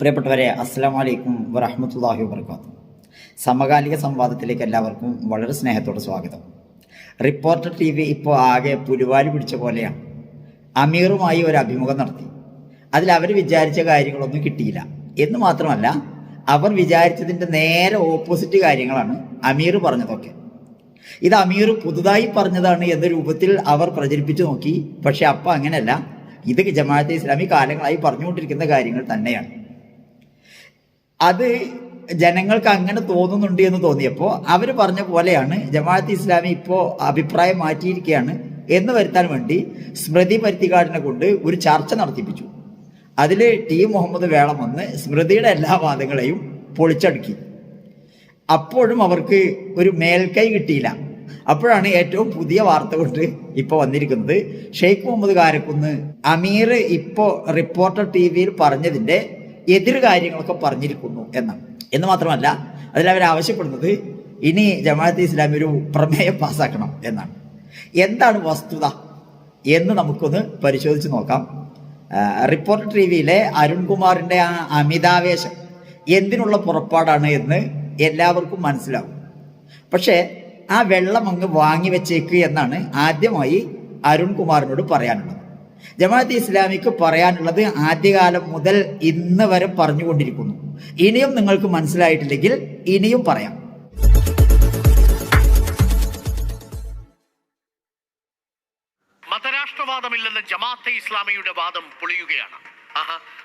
പ്രിയപ്പെട്ടവരെ അസ്സാം വലൈക്കും വറഹമത്തല്ലാഹി വാബർക്കാത്തു. സമകാലിക സംവാദത്തിലേക്ക് എല്ലാവർക്കും വളരെ സ്നേഹത്തോടെ സ്വാഗതം. റിപ്പോർട്ടർ ടി വി ഇപ്പോൾ ആകെ പുലുവാലി പിടിച്ച പോലെയാണ്. അമീറുമായി ഒരു അഭിമുഖം നടത്തി. അതിൽ അവർ വിചാരിച്ച കാര്യങ്ങളൊന്നും കിട്ടിയില്ല. എന്ന് മാത്രമല്ല അവർ വിചാരിച്ചതിന്റെ നേരെ ഓപ്പോസിറ്റ് കാര്യങ്ങളാണ് അമീർ പറഞ്ഞതൊക്കെ. ഇത് അമീർ പുതുതായി പറഞ്ഞതാണ് എന്ന രൂപത്തിൽ അവർ പ്രചരിപ്പിച്ചു നോക്കി. പക്ഷെ അപ്പം അങ്ങനെയല്ല. ഇത് ജമാഅത്തെ ഇസ്ലാമി കാലങ്ങളായി പറഞ്ഞുകൊണ്ടിരിക്കുന്ന കാര്യങ്ങൾ തന്നെയാണ്. അത് ജനങ്ങൾക്ക് അങ്ങനെ തോന്നുന്നുണ്ട് എന്ന് തോന്നിയപ്പോൾ അവർ പറഞ്ഞ പോലെയാണ് ജമാഅത്ത് ഇസ്ലാമി ഇപ്പോൾ അഭിപ്രായം മാറ്റിയിരിക്കുകയാണ് എന്ന് വരുത്താൻ വേണ്ടി സ്മൃതി പരുത്തിക്കാടിനെ കൊണ്ട് ഒരു ചർച്ച നടത്തിപ്പിച്ചു. അതിൽ ടി മുഹമ്മദ് വേളം വന്ന് സ്മൃതിയുടെ എല്ലാ വാദങ്ങളെയും പൊളിച്ചടുക്കി. അപ്പോഴും അവർക്ക് ഒരു മേൽക്കൈ കിട്ടിയില്ല. അപ്പോഴാണ് ഏറ്റവും പുതിയ വാർത്ത കൊണ്ട് ഇപ്പോൾ വന്നിരിക്കുന്നത്. ഷെയ്ഖ് മുഹമ്മദ് കാരക്കുന്ന് അമീർ ഇപ്പോൾ റിപ്പോർട്ടർ ടി വിയിൽ പറഞ്ഞതിന്റെ എതിർ കാര്യങ്ങളൊക്കെ പറഞ്ഞിരിക്കുന്നു എന്നാണ് എന്ന് മാത്രമല്ല അതിൽ അവർ ആവശ്യപ്പെടുന്നത് ഇനി ജമാഅത്ത് ഇസ്ലാമി ഒരു പ്രമേയം പാസ്സാക്കണം എന്നാണ്. എന്താണ് വസ്തുത എന്ന് നമുക്കൊന്ന് പരിശോധിച്ച് നോക്കാം. റിപ്പോർട്ട് ടി വിയിലെ അരുൺകുമാറിന്റെ ആ അമിതാവേശം എന്തിനുള്ള പുറപ്പാടാണ് എന്ന് എല്ലാവർക്കും മനസ്സിലാവും. പക്ഷേ ആ വെള്ളം അങ്ങ് വാങ്ങി വെച്ചേക്ക് എന്നാണ് ആദ്യമായി അരുൺകുമാറിനോട് പറയാനുള്ളത്. ജമാഅത്ത് ഇസ്ലാമിക്ക് പറയാനുള്ളത് ആദ്യകാലം മുതൽ ഇന്ന് വരെ പറഞ്ഞുകൊണ്ടിരിക്കുന്നു. ഇനിയും നിങ്ങൾക്ക് മനസ്സിലായിട്ടില്ലെങ്കിൽ ഇനിയും പറയാം. മതരാഷ്ട്രവാദമില്ലെന്ന് ജമാഅത്തെ ഇസ്ലാമിയുടെ വാദം പൊളിയുകയാണ്.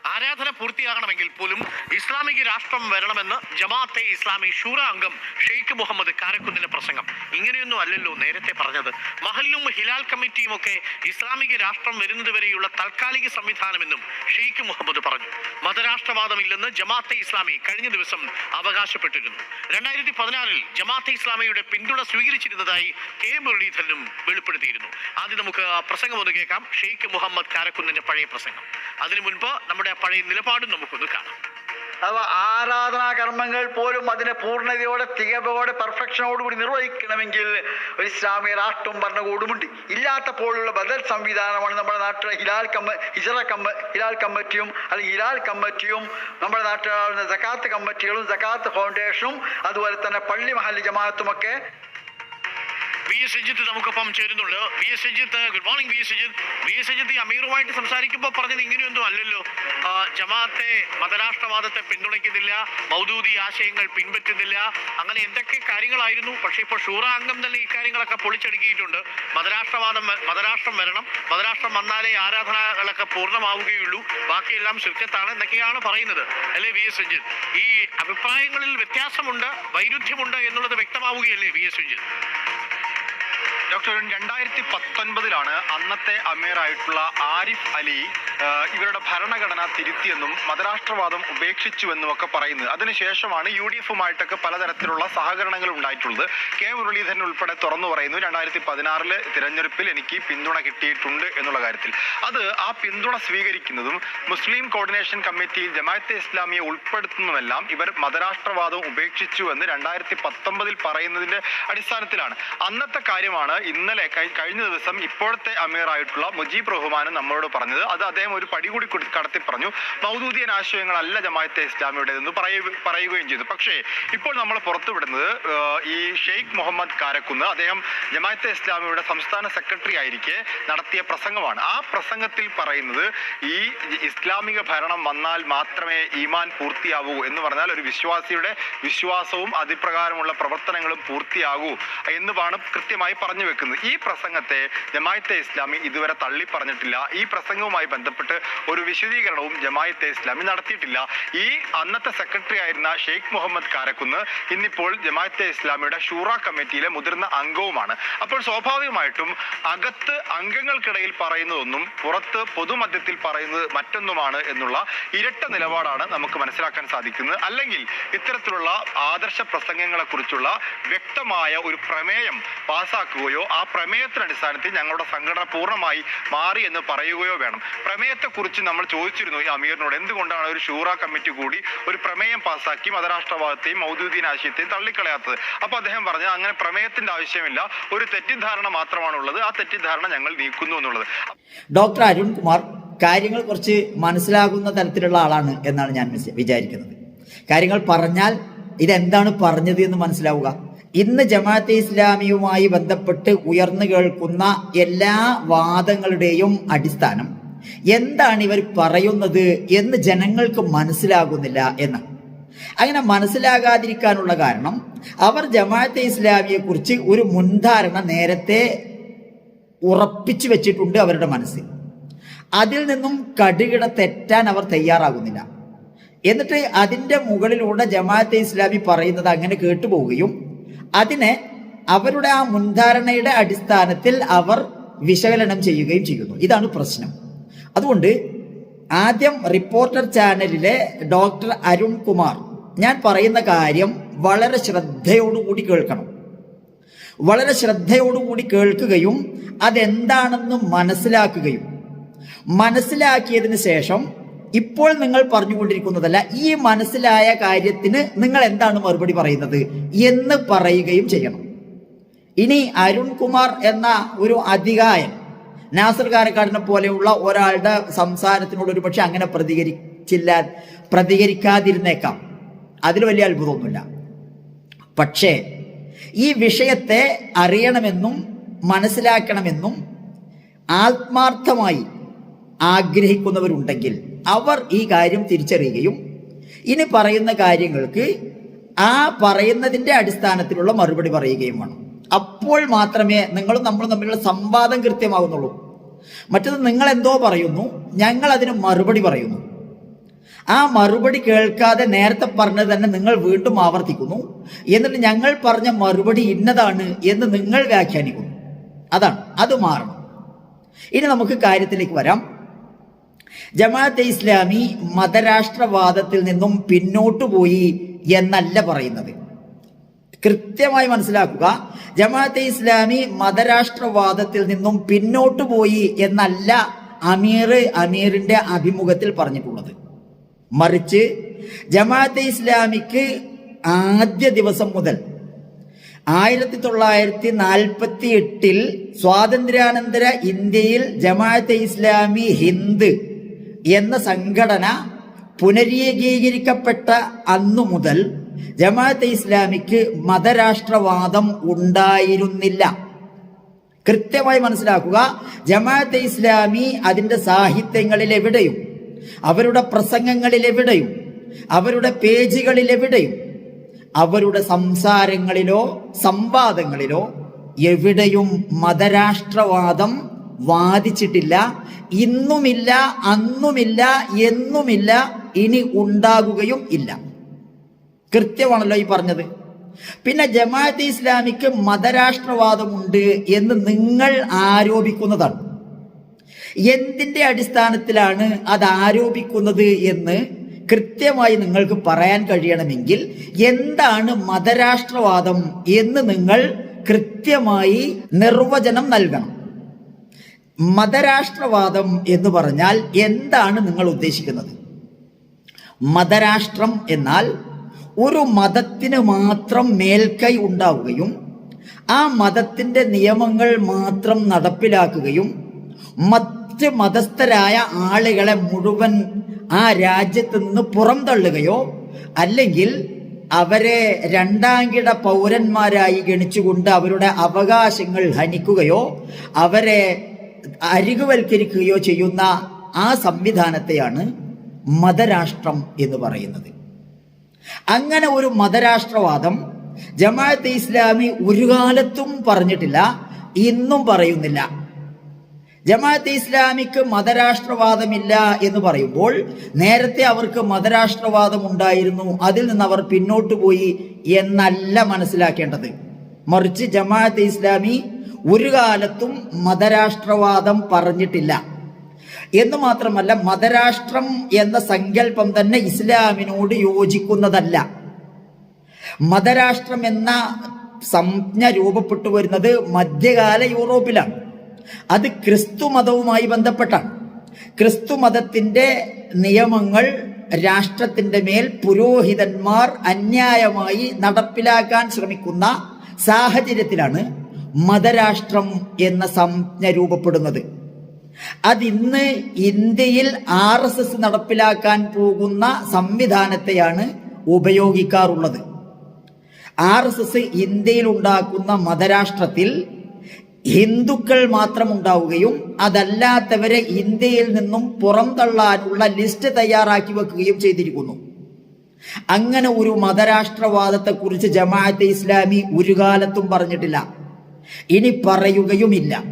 ആരാധന പൂർത്തിയാകണമെങ്കിൽ പോലും ഇസ്ലാമിക രാഷ്ട്രം വരണമെന്ന് ജമാഅത്തെ ഇസ്ലാമി ഷൂറ അംഗം ഷെയ്ഖ് മുഹമ്മദ് കാരക്കുന്നിന്റെ പ്രസംഗം. ഇങ്ങനെയൊന്നും അല്ലല്ലോ നേരത്തെ പറഞ്ഞത്. മഹല്ലും ഹിലാൽ കമ്മിറ്റിയും ഒക്കെ ഇസ്ലാമിക രാഷ്ട്രം വരുന്നത് വരെയുള്ള താൽക്കാലിക സംവിധാനമെന്നും ഷെയ്ഖ് മുഹമ്മദ് പറഞ്ഞു. മതരാഷ്ട്രവാദം മതരാഷ്ട്രവാദമില്ലെന്ന് ജമാഅത്തെ ഇസ്ലാമി കഴിഞ്ഞ ദിവസം അവകാശപ്പെട്ടിരുന്നു. രണ്ടായിരത്തി പതിനാറിൽ ജമാഅത്തെ ഇസ്ലാമിയുടെ പിന്തുണ സ്വീകരിച്ചിരുന്നതായി കെ മുരളീധരനും വെളിപ്പെടുത്തിയിരുന്നു. ആദ്യം നമുക്ക് പ്രസംഗം ഒന്ന് കേൾക്കാം. ഷെയ്ഖ് മുഹമ്മദ് കാരക്കുന്നിന്റെ പഴയ പ്രസംഗം. അതിനു മുൻപ് നമ്മുടെ ആ പഴയ നിലപാടും നമുക്കൊന്ന് കാണാം. അഥവാ ആരാധനാ കർമ്മങ്ങൾ പോലും അതിനെ പൂർണതയോടെ തികവോടെ പെർഫെക്ഷനോടുകൂടി നിർവഹിക്കണമെങ്കിൽ ഒരു ഇസ്ലാമിക രാഷ്ട്രം ഭരണകൂടുമുണ്ട്. ഇല്ലാത്തപ്പോഴുള്ള ബദൽ സംവിധാനമാണ് നമ്മുടെ നാട്ടിലെ ഹിലാൽ കമ്മ ഹിജറ കമ്മ ഹിലാൽ കമ്മിറ്റിയും അല്ലെങ്കിൽ ഹിലാൽ കമ്മിറ്റിയും നമ്മുടെ നാട്ടിലെ ജക്കാത്ത് കമ്മിറ്റികളും ജക്കാത്ത് ഫൗണ്ടേഷനും അതുപോലെ തന്നെ പള്ളി മഹല്ലി ജമാഅത്തുമൊക്കെ വി എസ് രഞ്ജിത്ത് നമുക്കൊപ്പം ചേരുന്നുണ്ട്. V S Ranjith good morning V S Ranjith V S Ranjith ഈ അമീറുമായിട്ട് സംസാരിക്കുമ്പോൾ പറഞ്ഞത് ഇങ്ങനെയൊന്നും അല്ലല്ലോ. ജമാഅത്തെ മതരാഷ്ട്രവാദത്തെ പിന്തുണയ്ക്കുന്നില്ല മൗദൂദി ആശയങ്ങൾ പിൻപറ്റുന്നില്ല. അങ്ങനെ എന്തൊക്കെ കാര്യങ്ങളായിരുന്നു? പക്ഷേ ഇപ്പോൾ ഷൂറ അംഗം തന്നെ ഈ കാര്യങ്ങളൊക്കെ പൊളിച്ചടുക്കിയിട്ടുണ്ട്. മതരാഷ്ട്രവാദം മതരാഷ്ട്രം വരണം. മതരാഷ്ട്രം വന്നാലേ ആരാധനകളൊക്കെ പൂർണമാവുകയുള്ളൂ. ബാക്കിയെല്ലാം ശുദ്ധത്താണ് എന്നൊക്കെയാണ് പറയുന്നത്. അല്ലേ വി എസ് രഞ്ജിത്ത് ഈ അഭിപ്രായങ്ങളിൽ വ്യത്യാസമുണ്ട് വൈരുദ്ധ്യമുണ്ട് എന്നുള്ളത് വ്യക്തമാവുകയല്ലേ വി എസ് രഞ്ജിത്ത് ഡോക്ടർ രണ്ടായിരത്തി പത്തൊൻപതിലാണ് അന്നത്തെ അമീറായിട്ടുള്ള ആരിഫ് അലി ഇവരുടെ ഭരണഘടന തിരുത്തിയെന്നും മതരാഷ്ട്രവാദം ഉപേക്ഷിച്ചുവെന്നും ഒക്കെ പറയുന്നത്. അതിനുശേഷമാണ് യു ഡി എഫുമായിട്ടൊക്കെ പലതരത്തിലുള്ള സഹകരണങ്ങൾ ഉണ്ടായിട്ടുള്ളത് കെ. മുരളീധരൻ ഉൾപ്പെടെ തുറന്നു പറയുന്നു രണ്ടായിരത്തി പതിനാറിലെ തിരഞ്ഞെടുപ്പിൽ എനിക്ക് പിന്തുണ കിട്ടിയിട്ടുണ്ട് എന്നുള്ള കാര്യത്തിൽ. അത് ആ പിന്തുണ സ്വീകരിക്കുന്നതും മുസ്ലിം കോർഡിനേഷൻ കമ്മിറ്റിയിൽ ജമാഅത്തെ ഇസ്ലാമിയെ ഉൾപ്പെടുത്തുന്നതുമെല്ലാം ഇവർ മതരാഷ്ട്രവാദം ഉപേക്ഷിച്ചു എന്ന് രണ്ടായിരത്തി പത്തൊമ്പതിൽ പറയുന്നതിന്റെ അടിസ്ഥാനത്തിലാണ്. അന്നത്തെ കാര്യമാണ് ഇന്നലെ കഴിഞ്ഞ ദിവസം ഇപ്പോഴത്തെ അമീറായിട്ടുള്ള മുജീബ് റഹ്മാൻ നമ്മളോട് പറഞ്ഞത്. അത് അദ്ദേഹം ഒരു പടി കൂടി കടത്തി പറഞ്ഞു. മൗദൂദിയൻ ആശയങ്ങളല്ല ജമാഅത്തെ ഇസ്ലാമിയുടേതെന്ന് പറയുകയും ചെയ്തു. പക്ഷേ ഇപ്പോൾ നമ്മൾ പുറത്തുവിടുന്നത് ഈ ഷെയ്ഖ് മുഹമ്മദ് കാരക്കുന്ന് അദ്ദേഹം ജമാഅത്തെ ഇസ്ലാമിയുടെ സംസ്ഥാന സെക്രട്ടറി ആയിരിക്കെ നടത്തിയ പ്രസംഗമാണ്. ആ പ്രസംഗത്തിൽ പറയുന്നത് ഈ ഇസ്ലാമിക ഭരണം വന്നാൽ മാത്രമേ ഈമാൻ പൂർത്തിയാവൂ എന്ന് പറഞ്ഞാൽ ഒരു വിശ്വാസിയുടെ വിശ്വാസവും അതിപ്രകാരമുള്ള പ്രവർത്തനങ്ങളും പൂർത്തിയാകൂ എന്നുമാണ് കൃത്യമായി പറഞ്ഞു വെക്കുന്നത് ഈ പ്രസംഗത്തെ ജമായത്തെ ഇസ്ലാമി ഇതുവരെ തള്ളി പറഞ്ഞിട്ടില്ല ഈ പ്രസംഗവുമായി ബന്ധപ്പെട്ട് ഒരു വിശദീകരണവും ജമായത്തെ ഇസ്ലാമി നടത്തിയിട്ടില്ല. ഈ അന്നത്തെ സെക്രട്ടറി ആയിരുന്ന ഷെയ്ഖ് മുഹമ്മദ് കാരക്കുന്ന് ഇന്നിപ്പോൾ ജമായത്തെ ഇസ്ലാമിയുടെ ഷൂറ കമ്മിറ്റിയിലെ മുതിർന്ന അംഗവുമാണ്. അപ്പോൾ സ്വാഭാവികമായിട്ടും അകത്ത് അംഗങ്ങൾക്കിടയിൽ പറയുന്നതൊന്നും പുറത്ത് പൊതുമധ്യത്തിൽ പറയുന്നത് മറ്റൊന്നുമാണ് എന്നുള്ള ഇരട്ട നിലപാടാണ് നമുക്ക് മനസ്സിലാക്കാൻ സാധിക്കുന്നത്. അല്ലെങ്കിൽ ഇത്തരത്തിലുള്ള ആദർശ പ്രസംഗങ്ങളെക്കുറിച്ചുള്ള വ്യക്തമായ ഒരു പ്രമേയം പാസ്സാക്കുകയോ ആ പ്രമേയത്തിന്റെ അടിസ്ഥാനത്തിൽ ഞങ്ങളുടെ സംഘടന പൂർണമായി മാറി എന്ന് പറയുകയോ വേണം. പ്രമേയത്തെക്കുറിച്ച് നമ്മൾ ചോദിച്ചിരുന്നു ഈ അമീറിനോട്. എന്തുകൊണ്ടാണ് ഒരു ഷൂറ കമ്മിറ്റി കൂടി ഒരു പ്രമേയം പാസ്സാക്കി മതരാഷ്ട്രവാദത്തെയും മൗദൂദീൻ ആശയത്തെയും തള്ളിക്കളയാത്തത്? അപ്പോൾ അദ്ദേഹം പറഞ്ഞു അങ്ങനെ പ്രമേയത്തിന്റെ ആവശ്യമില്ല. ഒരു തെറ്റിദ്ധാരണ മാത്രമാണുള്ളത്. ആ തെറ്റിദ്ധാരണ ഞങ്ങൾ നീക്കുന്നു എന്നുള്ളത്. ഡോക്ടർ അരുൺകുമാർ കാര്യങ്ങൾ കുറച്ച് മനസ്സിലാകുന്ന തരത്തിലുള്ള ആളാണ് എന്നാണ് ഞാൻ വിച- വിചാരിക്കുന്നത്. കാര്യങ്ങൾ പറഞ്ഞാൽ ഇതെന്താണ് പറഞ്ഞത് എന്ന് മനസ്സിലാവുക? ഇന്ന് ജമാഅത്തെ ഇസ്ലാമിയുമായി ബന്ധപ്പെട്ട് ഉയർന്നു കേൾക്കുന്ന എല്ലാ വാദങ്ങളുടെയും അടിസ്ഥാനം എന്താണ് ഇവർ പറയുന്നത് എന്ന് ജനങ്ങൾക്ക് മനസ്സിലാകുന്നില്ല എന്ന്. അങ്ങനെ മനസ്സിലാകാതിരിക്കാനുള്ള കാരണം അവർ ജമാഅത്തെ ഇസ്ലാമിയെ കുറിച്ച് ഒരു മുൻധാരണ നേരത്തെ ഉറപ്പിച്ചു വെച്ചിട്ടുണ്ട് അവരുടെ മനസ്സിൽ. അതിൽ നിന്നും കടുകിട തെറ്റാൻ അവർ തയ്യാറാകുന്നില്ല. എന്നിട്ട് അതിന്റെ മുകളിലൂടെ ജമാഅത്തെ ഇസ്ലാമി പറയുന്നത് അങ്ങനെ കേട്ടുപോവുകയും അതിനെ അവരുടെ ആ മുൻധാരണയുടെ അടിസ്ഥാനത്തിൽ അവർ വിശകലനം ചെയ്യുകയും ചെയ്യുന്നു. ഇതാണ് പ്രശ്നം. അതുകൊണ്ട് ആദ്യം റിപ്പോർട്ടർ ചാനലിലെ ഡോക്ടർ അരുൺ കുമാർ ഞാൻ പറയുന്ന കാര്യം വളരെ ശ്രദ്ധയോടുകൂടി കേൾക്കണം. വളരെ ശ്രദ്ധയോടുകൂടി കേൾക്കുകയും അതെന്താണെന്ന് മനസ്സിലാക്കുകയും മനസ്സിലാക്കിയതിന് ശേഷം ഇപ്പോൾ നിങ്ങൾ പറഞ്ഞുകൊണ്ടിരിക്കുന്നതല്ല ഈ മനസ്സിലായ കാര്യത്തിന് നിങ്ങൾ എന്താണ് മറുപടി പറയുന്നത് എന്ന് പറയുകയും ചെയ്യണം. ഇനി അരുൺകുമാർ എന്ന ഒരു അധികായൻ നാസർ കാരക്കാടിനെ പോലെയുള്ള ഒരാളുടെ സംസാരത്തിനോട് ഒരു പക്ഷെ അങ്ങനെ പ്രതികരിച്ചില്ല പ്രതികരിക്കാതിരുന്നേക്കാം. അതിൽ വലിയ അത്ഭുതമൊന്നുമില്ല. പക്ഷേ ഈ വിഷയത്തെ അറിയണമെന്നും മനസ്സിലാക്കണമെന്നും ആത്മാർത്ഥമായി ആഗ്രഹിക്കുന്നവരുണ്ടെങ്കിൽ അവർ ഈ കാര്യം തിരിച്ചറിയുകയും ഇനി പറയുന്ന കാര്യങ്ങൾക്ക് ആ പറയുന്നതിന്റെ അടിസ്ഥാനത്തിലുള്ള മറുപടി പറയുകയും വേണം. അപ്പോൾ മാത്രമേ നിങ്ങളും നമ്മളും തമ്മിലുള്ള സംവാദം കൃത്യമാകുന്നുള്ളൂ മറ്റത് നിങ്ങൾ എന്തോ പറയുന്നു ഞങ്ങൾ അതിന് മറുപടി പറയുന്നു. ആ മറുപടി കേൾക്കാതെ നേരത്തെ പറഞ്ഞത് തന്നെ നിങ്ങൾ വീണ്ടും ആവർത്തിക്കുന്നു. എന്നിട്ട് ഞങ്ങൾ പറഞ്ഞ മറുപടി ഇന്നതാണ് എന്ന് നിങ്ങൾ വ്യാഖ്യാനിക്കുന്നു. അതാണ് അത് മാറണം. ഇനി നമുക്ക് കാര്യത്തിലേക്ക് വരാം. ജമാഅത്തെ ഇസ്ലാമി മതരാഷ്ട്രവാദത്തിൽ നിന്നും പിന്നോട്ടു പോയി എന്നല്ല പറയുന്നത്. കൃത്യമായി മനസ്സിലാക്കുക ജമാഅത്തെ ഇസ്ലാമി മതരാഷ്ട്രവാദത്തിൽ നിന്നും പിന്നോട്ടു പോയി എന്നല്ല അമീർ അമീറിന്റെ അഭിമുഖത്തിൽ പറഞ്ഞിട്ടുള്ളത്. മറിച്ച് ജമാഅത്തെ ഇസ്ലാമിക്ക് ആദ്യ ദിവസം മുതൽ ആയിരത്തി തൊള്ളായിരത്തി നാൽപ്പത്തി എട്ടിൽ സ്വാതന്ത്ര്യാനന്തര ഇന്ത്യയിൽ ജമാഅത്തെ ഇസ്ലാമി ഹിന്ദ് എന്ന സംഘടന പുനരീകീകരിക്കപ്പെട്ട അന്നു മുതൽ ജമാഅത്തെ ഇസ്ലാമിക്ക് മതരാഷ്ട്രവാദം ഉണ്ടായിരുന്നില്ല. കൃത്യമായി മനസ്സിലാക്കുക ജമാഅത്തെ ഇസ്ലാമി അതിന്റെ സാഹിത്യങ്ങളിൽ എവിടെയും അവരുടെ പ്രസംഗങ്ങളിൽ എവിടെയും അവരുടെ പേജുകളിൽ എവിടെയും അവരുടെ സംസാരങ്ങളിലോ സംവാദങ്ങളിലോ എവിടെയും മതരാഷ്ട്രവാദം വാദിച്ചിട്ടില്ല. ഇന്നുമില്ല അന്നുമില്ല എന്നുമില്ല ഇനി ഉണ്ടാകുകയും ഇല്ല. കൃത്യമാണല്ലോ ഈ പറഞ്ഞത്. പിന്നെ ജമാഅത്ത് ഇസ്ലാമിക്ക് മതരാഷ്ട്രവാദമുണ്ട് എന്ന് നിങ്ങൾ ആരോപിക്കുന്നതാണ്. എന്തിന്റെ അടിസ്ഥാനത്തിലാണ് അത് ആരോപിക്കുന്നത് എന്ന് കൃത്യമായി നിങ്ങൾക്ക് പറയാൻ കഴിയണമെങ്കിൽ എന്താണ് മതരാഷ്ട്രവാദം എന്ന് നിങ്ങൾ കൃത്യമായി നിർവചനം നൽകണം. മതരാഷ്ട്രവാദം എന്ന് പറഞ്ഞാൽ എന്താണ് നിങ്ങൾ ഉദ്ദേശിക്കുന്നത്? മതരാഷ്ട്രം എന്നാൽ ഒരു മതത്തിന് മാത്രം മേൽക്കൈ ഉണ്ടാവുകയും ആ മതത്തിന്റെ നിയമങ്ങൾ മാത്രം നടപ്പിലാക്കുകയും മറ്റ് മതസ്ഥരായ ആളുകളെ മുഴുവൻ ആ രാജ്യത്ത് നിന്ന് പുറംതള്ളുകയോ അല്ലെങ്കിൽ അവരെ രണ്ടാംകിട പൗരന്മാരായി ഗണിച്ചുകൊണ്ട് അവരുടെ അവകാശങ്ങൾ ഹനിക്കുകയോ അവരെ അരികുവൽക്കരിക്കുകയോ ചെയ്യുന്ന ആ സംവിധാനത്തെയാണ് മതരാഷ്ട്രം എന്ന് പറയുന്നത്. അങ്ങനെ ഒരു മതരാഷ്ട്രവാദം ജമാഅത്തെ ഇസ്ലാമി ഒരു കാലത്തും പറഞ്ഞിട്ടില്ല ഇന്നും പറയുന്നില്ല. ജമാഅത്തെ ഇസ്ലാമിക്ക് മതരാഷ്ട്രവാദമില്ല എന്ന് പറയുമ്പോൾ നേരത്തെ അവർക്ക് മതരാഷ്ട്രവാദം ഉണ്ടായിരുന്നു അതിൽ നിന്ന് അവർ പിന്നോട്ട് പോയി എന്നല്ല മനസ്സിലാക്കേണ്ടത്. മറിച്ച് ജമാഅത്തെ ഇസ്ലാമി ഒരു കാലത്തും മതരാഷ്ട്രവാദം പറഞ്ഞിട്ടില്ല. എന്ന് മാത്രമല്ല മതരാഷ്ട്രം എന്ന സങ്കല്പം തന്നെ ഇസ്ലാമിനോട് യോജിക്കുന്നതല്ല. മതരാഷ്ട്രം എന്ന സംജ്ഞ രൂപപ്പെട്ടു വരുന്നത് മധ്യകാല യൂറോപ്പിലാണ്. അത് ക്രിസ്തു മതവുമായി ബന്ധപ്പെട്ടാണ്. ക്രിസ്തു മതത്തിന്റെ നിയമങ്ങൾ രാഷ്ട്രത്തിന്റെ മേൽ പുരോഹിതന്മാർ അന്യായമായി നടപ്പിലാക്കാൻ ശ്രമിക്കുന്ന സാഹചര്യത്തിലാണ് മതരാഷ്ട്രം എന്ന സംജ്ഞ രൂപപ്പെടുന്നത്. അതിന്ന് ഇന്ത്യയിൽ ആർ എസ് എസ് നടപ്പിലാക്കാൻ പോകുന്ന സംവിധാനത്തെയാണ് ഉപയോഗിക്കാറുള്ളത്. ആർ എസ് എസ് ഇന്ത്യയിൽ ഉണ്ടാക്കുന്ന മതരാഷ്ട്രത്തിൽ ഹിന്ദുക്കൾ മാത്രം ഉണ്ടാവുകയും അതല്ലാത്തവരെ ഇന്ത്യയിൽ നിന്നും പുറംതള്ളാനുള്ള ലിസ്റ്റ് തയ്യാറാക്കി വെക്കുകയും ചെയ്തിരിക്കുന്നു. അങ്ങനെ ഒരു മതരാഷ്ട്രവാദത്തെക്കുറിച്ച് ജമാഅത്തെ ഇസ്ലാമി ഒരു കാലത്തും പറഞ്ഞിട്ടില്ല. ഇനി പറയുകയുമില്ല.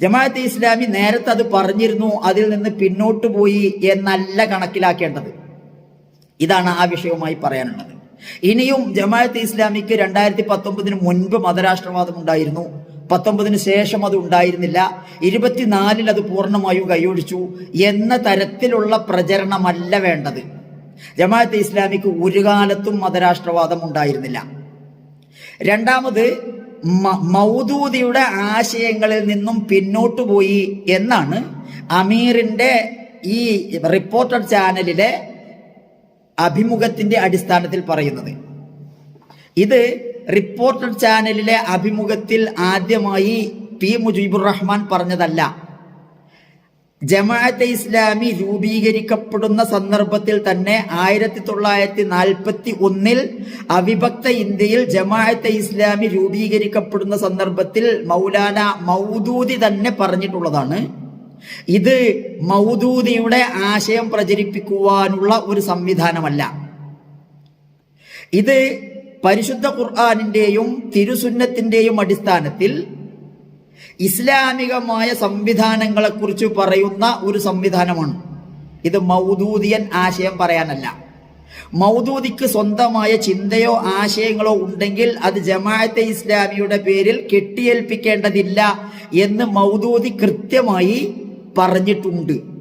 ജമാഅത്തെ ഇസ്ലാമി നേരത്തെ അത് പറഞ്ഞിരുന്നു അതിൽ നിന്ന് പിന്നോട്ട് പോയി എന്നല്ല കണക്കിലാക്കേണ്ടത്. ഇതാണ് ആ വിഷയവുമായി പറയാനുള്ളത്. ഇനിയും ജമാഅത്ത് ഇസ്ലാമിക്ക് രണ്ടായിരത്തി പത്തൊമ്പതിന് മുൻപ് മതരാഷ്ട്രവാദം ഉണ്ടായിരുന്നു. പത്തൊമ്പതിന് ശേഷം അത് ഉണ്ടായിരുന്നില്ല. ഇരുപത്തിനാലിൽ അത് പൂർണമായും കൈയൊഴിച്ചു എന്ന തരത്തിലുള്ള പ്രചരണമല്ല വേണ്ടത്. ജമാഅത്ത് ഇസ്ലാമിക്ക് ഒരു കാലത്തും മതരാഷ്ട്രവാദം ഉണ്ടായിരുന്നില്ല. രണ്ടാമത് മൗദൂദിയുടെ ആശയങ്ങളിൽ നിന്നും പിന്നോട്ടു പോയി എന്നാണ് അമീറിന്റെ ഈ റിപ്പോർട്ടർ ചാനലിലെ അഭിമുഖത്തിന്റെ അടിസ്ഥാനത്തിൽ പറയുന്നത്. ഇത് റിപ്പോർട്ടർ ചാനലിലെ അഭിമുഖത്തിൽ ആദ്യമായി പി മുജീബുർ റഹ്മാൻ പറഞ്ഞതല്ല. ജമാഅത്തെ ഇസ്ലാമി രൂപീകരിക്കപ്പെടുന്ന സന്ദർഭത്തിൽ തന്നെ ആയിരത്തി തൊള്ളായിരത്തി നാൽപ്പത്തി ഒന്നിൽ അവിഭക്ത ഇന്ത്യയിൽ ജമാഅത്തെ ഇസ്ലാമി രൂപീകരിക്കപ്പെടുന്ന സന്ദർഭത്തിൽ മൗലാന മൗദൂദി തന്നെ പറഞ്ഞിട്ടുള്ളതാണ്. ഇത് മൗദൂദിയുടെ ആശയം പ്രചരിപ്പിക്കുവാനുള്ള ഒരു സംവിധാനമല്ല. ഇത് പരിശുദ്ധ ഖുർആാനിന്റെയും തിരുസുന്നത്തിന്റെയും അടിസ്ഥാനത്തിൽ ഇസ്ലാമികമായ സംവിധാനങ്ങളെക്കുറിച്ച് പറയുന്ന ഒരു സംവിധാനമാണ്. ഇത് മൗദൂദിയൻ ആശയം പറയാനല്ല. മൗദൂദിക്ക് സ്വന്തമായ ചിന്തയോ ആശയങ്ങളോ ഉണ്ടെങ്കിൽ അത് ജമാഅത്തെ ഇസ്ലാമിയുടെ പേരിൽ കെട്ടിയേൽപ്പിക്കേണ്ടതില്ല എന്ന് മൗദൂദി കൃത്യമായി പറഞ്ഞിട്ടുണ്ട്.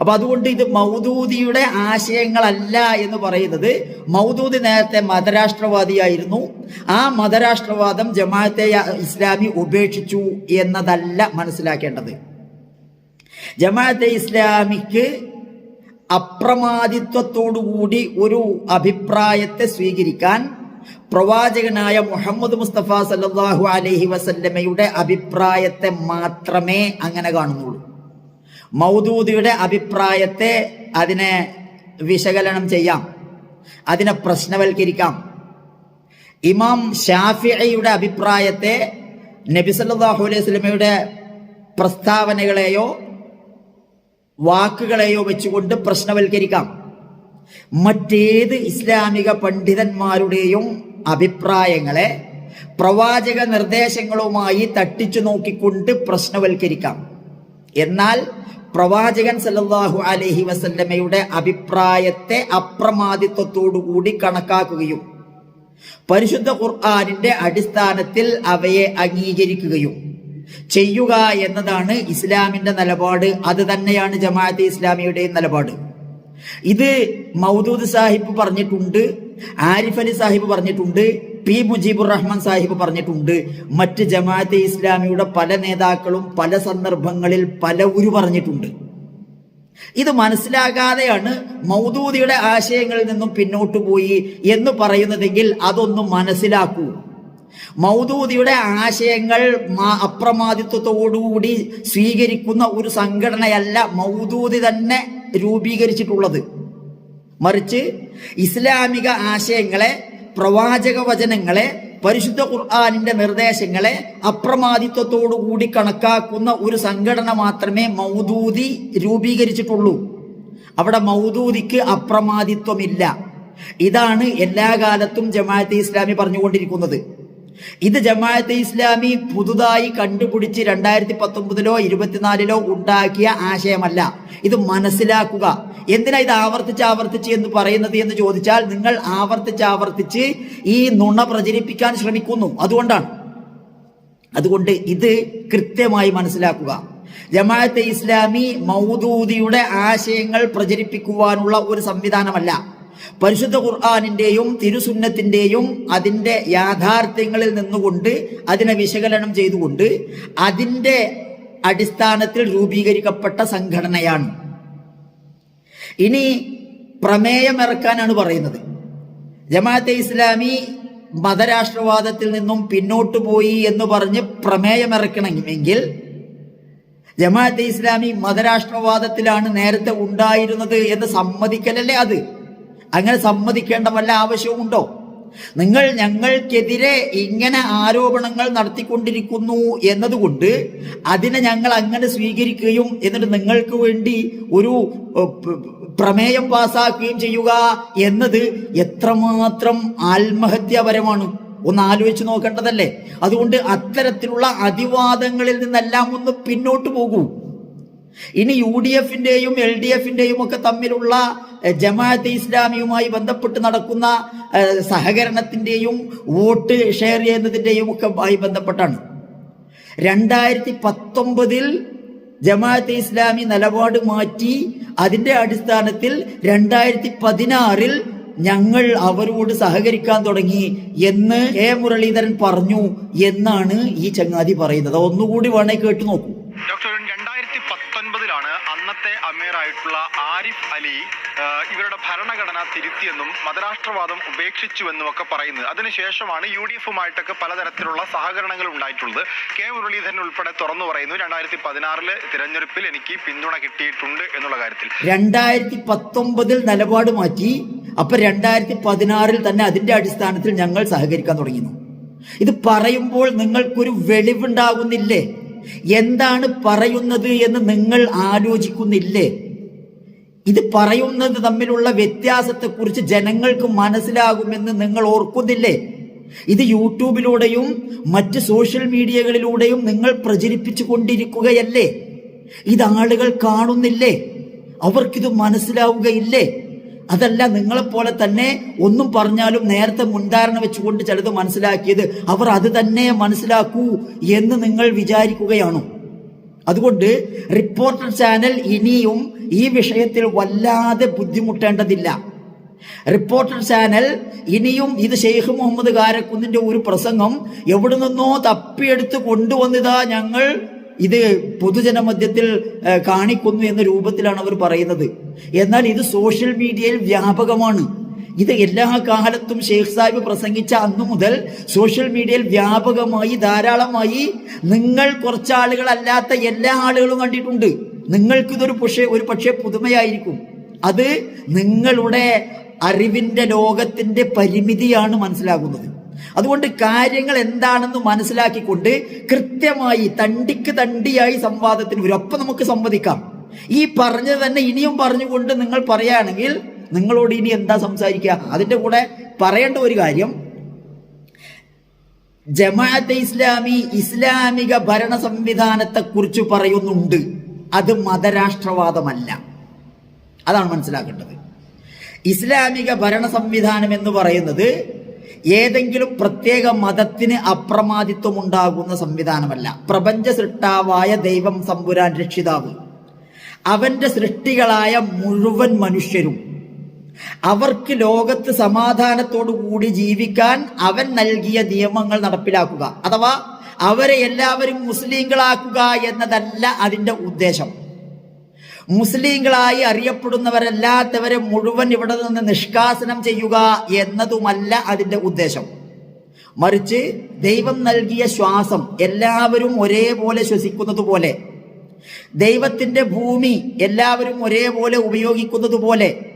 അപ്പൊ അതുകൊണ്ട് ഇത് മൗദൂദിയുടെ ആശയങ്ങളല്ല എന്ന് പറയുന്നത്. മൗദൂദി നേരത്തെ മതരാഷ്ട്രവാദിയായിരുന്നു. ആ മതരാഷ്ട്രവാദം ജമാഅത്തെ ഇസ്ലാമി ഉപേക്ഷിച്ചു എന്നതല്ല മനസ്സിലാക്കേണ്ടത്. ജമാഅത്തെ ഇസ്ലാമിക്ക് അപ്രമാദിത്വത്തോടുകൂടി ഒരു അഭിപ്രായത്തെ സ്വീകരിക്കാൻ പ്രവാചകനായ മുഹമ്മദ് മുസ്തഫ സല്ലാഹു അലഹി വസല്ലമയുടെ അഭിപ്രായത്തെ മാത്രമേ അങ്ങനെ കാണുന്നുള്ളൂ. മൗദൂദിയുടെ അഭിപ്രായത്തെ അതിനെ വിശകലനം ചെയ്യാം. അതിനെ പ്രശ്നവൽക്കരിക്കാം. ഇമാം ഷാഫിയുടെ അഭിപ്രായത്തെ നബി സല്ലല്ലാഹു അലൈഹി സ്വലമയുടെ പ്രസ്താവനകളെയോ വാക്കുകളെയോ വെച്ചുകൊണ്ട് പ്രശ്നവൽക്കരിക്കാം. മറ്റേത് ഇസ്ലാമിക പണ്ഡിതന്മാരുടെയും അഭിപ്രായങ്ങളെ പ്രവാചക നിർദ്ദേശങ്ങളുമായി തട്ടിച്ചു നോക്കിക്കൊണ്ട് പ്രശ്നവൽക്കരിക്കാം. എന്നാൽ പ്രവാചകൻ സല്ലാഹു അലഹി വസല്ലമയുടെ അഭിപ്രായത്തെ അപ്രമാദിത്വത്തോടുകൂടി കണക്കാക്കുകയും പരിശുദ്ധ ഖുർആാനിന്റെ അടിസ്ഥാനത്തിൽ അവയെ അംഗീകരിക്കുകയും ചെയ്യുക എന്നതാണ് ഇസ്ലാമിന്റെ നിലപാട്. അത് തന്നെയാണ് ജമാഅത്തെ ഇസ്ലാമിയുടെ നിലപാട്. ഇത് മൗദൂദ് സാഹിബ് പറഞ്ഞിട്ടുണ്ട് ആരിഫ് അലി സാഹിബ് പറഞ്ഞിട്ടുണ്ട് പി മുജീബുർ റഹ്മാൻ സാഹിബ് പറഞ്ഞിട്ടുണ്ട് മറ്റ് ജമാഅത്തെ ഇസ്ലാമിയുടെ പല നേതാക്കളും പല സന്ദർഭങ്ങളിൽ പല ഉരു പറഞ്ഞിട്ടുണ്ട്. ഇത് മനസ്സിലാകാതെയാണ് മൗദൂദിയുടെ ആശയങ്ങളിൽ നിന്നും പിന്നോട്ട് പോയി എന്ന് പറയുന്നതെങ്കിൽ അതൊന്നും മനസ്സിലാക്കൂ. മൗദൂദിയുടെ ആശയങ്ങൾ അപ്രമാദിത്വത്തോടുകൂടി സ്വീകരിക്കുന്ന ഒരു സംഘടനയല്ല മൗദൂദി തന്നെ രൂപീകരിച്ചിട്ടുള്ളത്. മറിച്ച് ഇസ്ലാമിക ആശയങ്ങളെ പ്രവാചക വചനങ്ങളെ പരിശുദ്ധ ഖുർആാനിന്റെ നിർദ്ദേശങ്ങളെ അപ്രമാദിത്വത്തോടുകൂടി കണക്കാക്കുന്ന ഒരു സംഘടന മാത്രമേ മൗദൂദി രൂപീകരിച്ചിട്ടുള്ളൂ. അവിടെ മൗദൂദിക്ക് അപ്രമാദിത്വമില്ല. ഇതാണ് എല്ലാ കാലത്തും ജമാഅത്തെ ഇസ്ലാമി പറഞ്ഞുകൊണ്ടിരിക്കുന്നത്. ഇത് ജമാഅത്തെ ഇസ്ലാമി പുതുതായി കണ്ടുപിടിച്ച് രണ്ടായിരത്തി പത്തൊമ്പതിലോ ഇരുപത്തിനാലിലോ ഉണ്ടാക്കിയ ആശയമല്ല. ഇത് മനസ്സിലാക്കുക. എന്തിനാ ഇത് ആവർത്തിച്ച് ആവർത്തിച്ച് എന്ന് പറയുന്നത് എന്ന് ചോദിച്ചാൽ നിങ്ങൾ ആവർത്തിച്ച് ആവർത്തിച്ച് ഈ നുണ പ്രചരിപ്പിക്കാൻ ശ്രമിക്കുന്നു. അതുകൊണ്ടാണ്. അതുകൊണ്ട് ഇത് കൃത്യമായി മനസ്സിലാക്കുക. ജമാഅത്തെ ഇസ്ലാമി മൗദൂദിയുടെ ആശയങ്ങൾ പ്രചരിപ്പിക്കുവാനുള്ള ഒരു സംവിധാനമല്ല. പരിശുദ്ധ ഖുർആാനിന്റെയും തിരുസുന്നത്തിന്റെയും അതിന്റെ യാഥാർത്ഥ്യങ്ങളിൽ നിന്നുകൊണ്ട് അതിനെ വിശകലനം ചെയ്തുകൊണ്ട് അതിന്റെ അടിസ്ഥാനത്തിൽ രൂപീകരിക്കപ്പെട്ട സംഘടനയാണ്. ഇനി പ്രമേയം ഇറക്കാനാണ് പറയുന്നത്. ജമാഅത്തെ ഇസ്ലാമി മതരാഷ്ട്രവാദത്തിൽ നിന്നും പിന്നോട്ട് പോയി എന്ന് പറഞ്ഞ് പ്രമേയമിറക്കണമെങ്കിൽ ജമാഅത്തെ ഇസ്ലാമി മതരാഷ്ട്രവാദത്തിലാണ് നേരത്തെ ഉണ്ടായിരുന്നത് എന്ന് സമ്മതിക്കലല്ലേ അത്? അങ്ങനെ സമ്മതിക്കേണ്ട വല്ല ആവശ്യവുമുണ്ടോ? നിങ്ങൾ ഞങ്ങൾക്കെതിരെ ഇങ്ങനെ ആരോപണങ്ങൾ നടത്തിക്കൊണ്ടിരിക്കുന്നു എന്നതുകൊണ്ട് അതിനെ ഞങ്ങൾ അങ്ങനെ സ്വീകരിക്കുകയും എന്നിട്ട് നിങ്ങൾക്ക് വേണ്ടി ഒരു പ്രമേയം പാസാക്കുകയും ചെയ്യുക എന്നത് എത്രമാത്രം ആത്മഹത്യാപരമാണ്. ഒന്ന് ആലോചിച്ച് നോക്കേണ്ടതല്ലേ? അതുകൊണ്ട് അത്തരത്തിലുള്ള അതിവാദങ്ങളിൽ നിന്നെല്ലാം ഒന്ന് പിന്നോട്ട് പോകൂ. ഇനി യു ഡി എഫിന്റെയും എൽ ഡി എഫിന്റെയും ഒക്കെ തമ്മിലുള്ള ജമാഅത്തെ ഇസ്ലാമിയുമായി ബന്ധപ്പെട്ട് നടക്കുന്ന സഹകരണത്തിന്റെയും വോട്ട് ഷെയർ ചെയ്യുന്നതിന്റെയും ഒക്കെ ആയി ബന്ധപ്പെട്ടാണ്. രണ്ടായിരത്തി പത്തൊമ്പതിൽ ജമാഅത്തെ ഇസ്ലാമി നിലപാട് മാറ്റി അതിന്റെ അടിസ്ഥാനത്തിൽ രണ്ടായിരത്തി പതിനാറിൽ ഞങ്ങൾ അവരോട് സഹകരിക്കാൻ തുടങ്ങി എന്ന് എ മുരളീധരൻ പറഞ്ഞു എന്നാണ് ഈ ചങ്ങാതി പറയുന്നത്. ഒന്നുകൂടി വേണേ കേട്ടു നോക്കൂ. ആരിഫ് അലി ഇവരുടെ ഭരണഘടന തിരുത്തിയെന്നും മതരാഷ്ട്രവാദം ഉപേക്ഷിച്ചുവെന്നും ഒക്കെ പറയുന്നത്. അതിനുശേഷമാണ് യു ഡി എഫുമായിട്ടൊക്കെ പലതരത്തിലുള്ള സഹകരണങ്ങൾ ഉണ്ടായിട്ടുള്ളത്. കെ മുരളീധരൻ ഉൾപ്പെടെ തുറന്നു പറയുന്നു രണ്ടായിരത്തി പതിനാറിലെ തിരഞ്ഞെടുപ്പിൽ എനിക്ക് പിന്തുണ കിട്ടിയിട്ടുണ്ട് എന്നുള്ള കാര്യത്തിൽ. രണ്ടായിരത്തി പത്തൊമ്പതിൽ നിലപാട് മാറ്റി അപ്പൊ രണ്ടായിരത്തി പതിനാറിൽ തന്നെ അതിന്റെ അടിസ്ഥാനത്തിൽ ഞങ്ങൾ സഹകരിക്കാൻ തുടങ്ങിയിരുന്നു. ഇത് പറയുമ്പോൾ നിങ്ങൾക്കൊരു വെളിവുണ്ടാകുന്നില്ലേ? എന്താണ് പറയുന്നത് എന്ന് നിങ്ങൾ ആലോചിക്കുന്നില്ലേ? ഇത് പറയുന്നത് തമ്മിലുള്ള വ്യത്യാസത്തെക്കുറിച്ച് ജനങ്ങൾക്ക് മനസ്സിലാകുമെന്ന് നിങ്ങൾ ഓർക്കുന്നില്ലേ? ഇത് യൂട്യൂബിലൂടെയും മറ്റ് സോഷ്യൽ മീഡിയകളിലൂടെയും നിങ്ങൾ പ്രചരിപ്പിച്ചു കൊണ്ടിരിക്കുകയല്ലേ ഇത് ആളുകൾ കാണുന്നില്ലേ? അവർക്കിത് മനസ്സിലാവുകയില്ലേ? അതല്ല നിങ്ങളെപ്പോലെ തന്നെ ഒന്നും പറഞ്ഞാലും നേരത്തെ മുൻധാരണ വെച്ചുകൊണ്ട് ചിലത് മനസ്സിലാക്കിയത് അവർ അത് തന്നെ മനസ്സിലാക്കൂ എന്ന് നിങ്ങൾ വിചാരിക്കുകയാണോ. അതുകൊണ്ട് റിപ്പോർട്ടർ ചാനൽ ഇനിയും ഈ വിഷയത്തിൽ വല്ലാതെ ബുദ്ധിമുട്ടേണ്ടതില്ല. റിപ്പോർട്ടർ ചാനൽ ഇനിയും ഇത് ഷെയ്ഖ് മുഹമ്മദ് കാരക്കുന്നിന്റെ ഒരു പ്രസംഗം എവിടെ നിന്നോ തപ്പിയെടുത്ത് കൊണ്ടുവന്നതാ ഞങ്ങൾ ഇത് പൊതുജനമധ്യത്തിൽ കാണിക്കുന്നു എന്ന രൂപത്തിലാണ് അവർ പറയുന്നത്. എന്നാൽ ഇത് സോഷ്യൽ മീഡിയയിൽ വ്യാപകമാണ്. ഇത് എല്ലാ കാലത്തും ഷെയ്ഖ് സാഹിബ് പ്രസംഗിച്ച അന്നു മുതൽ സോഷ്യൽ മീഡിയയിൽ വ്യാപകമായി ധാരാളമായി നിങ്ങൾ കുറച്ചാളുകളല്ലാത്ത എല്ലാ ആളുകളും കണ്ടിട്ടുണ്ട്. നിങ്ങൾക്കിതൊരു പക്ഷേ ഒരു പക്ഷേ പുതുമയായിരിക്കും. അത് നിങ്ങളുടെ അറിവിന്റെ ലോകത്തിന്റെ പരിമിതിയാണ് മനസ്സിലാകുന്നത്. അതുകൊണ്ട് കാര്യങ്ങൾ എന്താണെന്ന് മനസ്സിലാക്കിക്കൊണ്ട് കൃത്യമായി തണ്ടിക്ക് തണ്ടിയായി സംവാദത്തിന് വരും. ഒപ്പം നമുക്ക് സംവദിക്കാം. ഈ പറഞ്ഞത് തന്നെ ഇനിയും പറഞ്ഞുകൊണ്ട് നിങ്ങൾ പറയുകയാണെങ്കിൽ നിങ്ങളോട് ഇനി എന്താ സംസാരിക്കുക? അതിന്റെ കൂടെ പറയേണ്ട ഒരു കാര്യം ജമാഅത്തെ ഇസ്ലാമി ഇസ്ലാമിക ഭരണ സംവിധാനത്തെ കുറിച്ച് പറയുന്നുണ്ട്. അത് മതരാഷ്ട്രവാദമല്ല. അതാണ് മനസ്സിലാക്കേണ്ടത്. ഇസ്ലാമിക ഭരണ സംവിധാനം എന്ന് പറയുന്നത് ഏതെങ്കിലും പ്രത്യേക മതത്തിന് അപ്രമാദിത്വം ഉണ്ടാകുന്ന സംവിധാനമല്ല. പ്രപഞ്ച സൃഷ്ടാവായ ദൈവം സമ്പുരാൻ രക്ഷിതാവ്. അവന്റെ സൃഷ്ടികളായ മുഴുവൻ മനുഷ്യരും അവർക്ക് ലോകത്ത് സമാധാനത്തോടു കൂടി ജീവിക്കാൻ അവൻ നൽകിയ നിയമങ്ങൾ നടപ്പിലാക്കുക. അഥവാ അവരെ എല്ലാവരും മുസ്ലിങ്ങളാക്കുക എന്നതല്ല അതിന്റെ ഉദ്ദേശം. മുസ്ലിങ്ങളായി അറിയപ്പെടുന്നവരല്ലാത്തവരെ മുഴുവൻ ഇവിടെ നിന്ന് നിഷ്കാസനം ചെയ്യുക എന്നതുമല്ല അതിന്റെ ഉദ്ദേശം. മറിച്ച് ദൈവം നൽകിയ ശ്വാസം എല്ലാവരും ഒരേപോലെ ശ്വസിക്കുന്നത് പോലെ ദൈവത്തിന്റെ ഭൂമി എല്ലാവരും ഒരേപോലെ ഉപയോഗിക്കുന്നത് പോലെ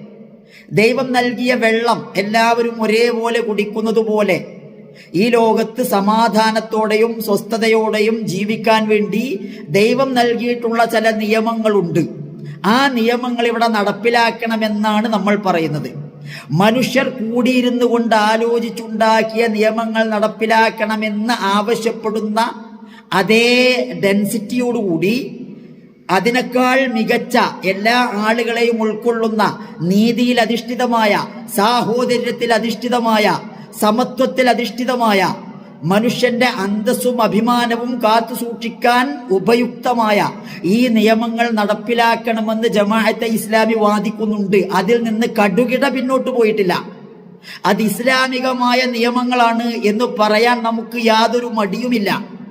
ദൈവം നൽകിയ വെള്ളം എല്ലാവരും ഒരേപോലെ കുടിക്കുന്നത് പോലെ ഈ ലോകത്ത് സമാധാനത്തോടെയും സ്വസ്ഥതയോടെയും ജീവിക്കാൻ വേണ്ടി ദൈവം നൽകിയിട്ടുള്ള ചില നിയമങ്ങളുണ്ട്. ആ നിയമങ്ങൾ ഇവിടെ നടപ്പിലാക്കണമെന്നാണ് നമ്മൾ പറയുന്നത്. മനുഷ്യർ കൂടിയിരുന്നു കൊണ്ട് ആലോചിച്ചുണ്ടാക്കിയ നിയമങ്ങൾ നടപ്പിലാക്കണമെന്ന് ആവശ്യപ്പെടുന്ന അതേ ഡെൻസിറ്റിയോടുകൂടി അതിനേക്കാൾ മികച്ച എല്ലാ ആളുകളെയും ഉൾക്കൊള്ളുന്ന നീതിയിൽ അധിഷ്ഠിതമായ സാഹോദര്യത്തിൽ അധിഷ്ഠിതമായ സമത്വത്തിൽ അധിഷ്ഠിതമായ മനുഷ്യന്റെ അന്തസ്സും അഭിമാനവും കാത്തു സൂക്ഷിക്കാൻ ഉപയുക്തമായ ഈ നിയമങ്ങൾ നടപ്പിലാക്കണമെന്ന് ജമാഅത്തെ ഇസ്ലാമി വാദിക്കുന്നുണ്ട്. അതിൽ നിന്ന് കടുകിട പിന്നോട്ട് പോയിട്ടില്ല. അത് ഇസ്ലാമികമായ നിയമങ്ങളാണ് എന്ന് പറയാൻ നമുക്ക് യാതൊരു മടിയുമില്ല.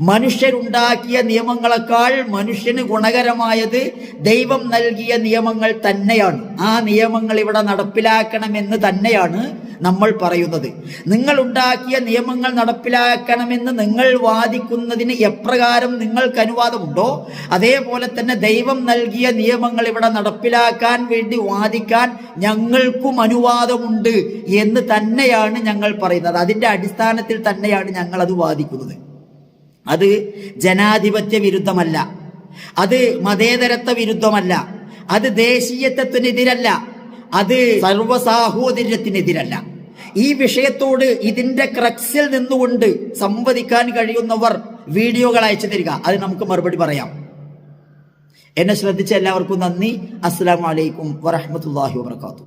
മനുഷ്യരുണ്ടാക്കിയ നിയമങ്ങളെക്കാൾ മനുഷ്യന് ഗുണകരമായത് ദൈവം നൽകിയ നിയമങ്ങൾ തന്നെയാണ്. ആ നിയമങ്ങൾ ഇവിടെ നടപ്പിലാക്കണമെന്ന് തന്നെയാണ് നമ്മൾ പറയുന്നത്. നിങ്ങൾ ഉണ്ടാക്കിയ നിയമങ്ങൾ നടപ്പിലാക്കണമെന്ന് നിങ്ങൾ വാദിക്കുന്നതിന് എപ്രകാരം നിങ്ങൾക്ക് അനുവാദമുണ്ടോ? അതേപോലെ തന്നെ ദൈവം നൽകിയ നിയമങ്ങൾ ഇവിടെ നടപ്പിലാക്കാൻ വേണ്ടി വാദിക്കാൻ ഞങ്ങൾക്കും അനുവാദമുണ്ട് എന്ന് തന്നെയാണ് ഞങ്ങൾ പറയുന്നത്. അതിന്റെ അടിസ്ഥാനത്തിൽ തന്നെയാണ് ഞങ്ങൾ അത് വാദിക്കുന്നത്. അത് ജനാധിപത്യ വിരുദ്ധമല്ല അത് മതേതരത്വ വിരുദ്ധമല്ല അത് ദേശീയത്വത്തിനെതിരല്ല. അത് സർവസാഹോദര്യത്തിനെതിരല്ല ഈ വിഷയത്തോട് ഇതിന്റെ ക്രക്സിൽ നിന്നുകൊണ്ട് സംവദിക്കാൻ കഴിയുന്നവർ വീഡിയോകൾ അയച്ചു തരിക. അത് നമുക്ക് മറുപടി പറയാം. എന്നെ ശ്രദ്ധിച്ച എല്ലാവർക്കും നന്ദി. അസ്സാം വലൈക്കും വറഹമത്തല്ലാഹി വാത്തു